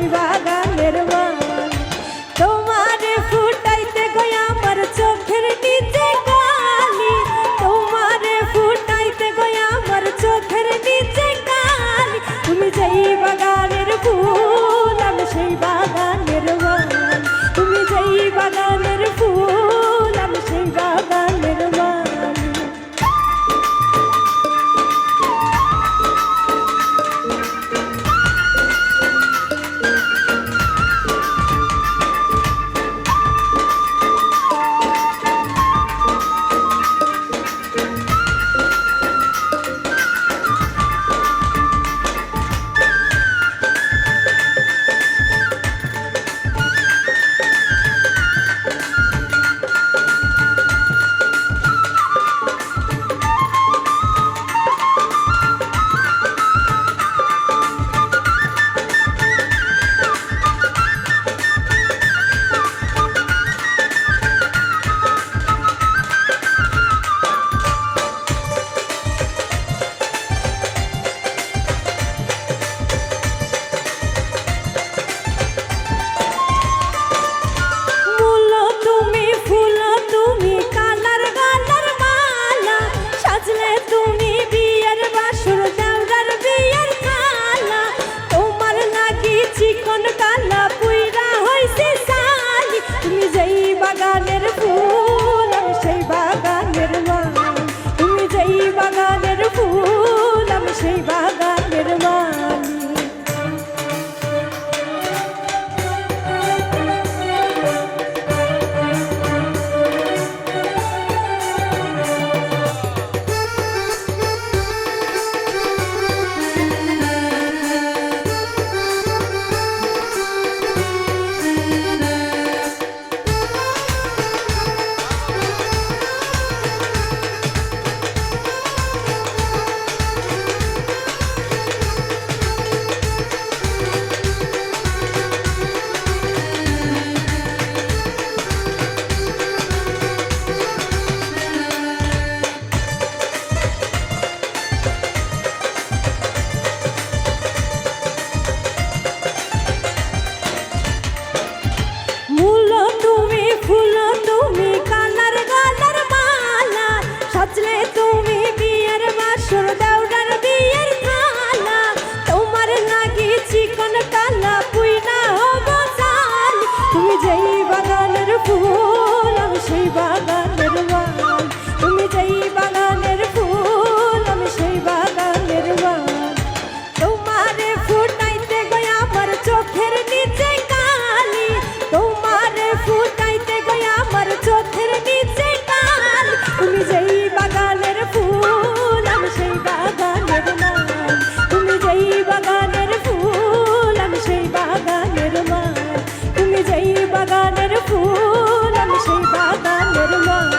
devagar. সেই বাগানের বাগান তুমি যেই বাগানের ফুল, আমি সেই বাগানের বাগান তোমারে ফুটাইতে গই আমার চোখের নিচে কালি। তোমারে ফুটাইতে গই আমার চোখের নিচে কালি। তুমি যেই বাগানের ফুল, আমি সেই বাগানের মান তুমি যেই বাগানের ফুল, আমি সেই বাগানের মান তুমি যেই বাগানের ফুল, আমি সেই பெருமாள்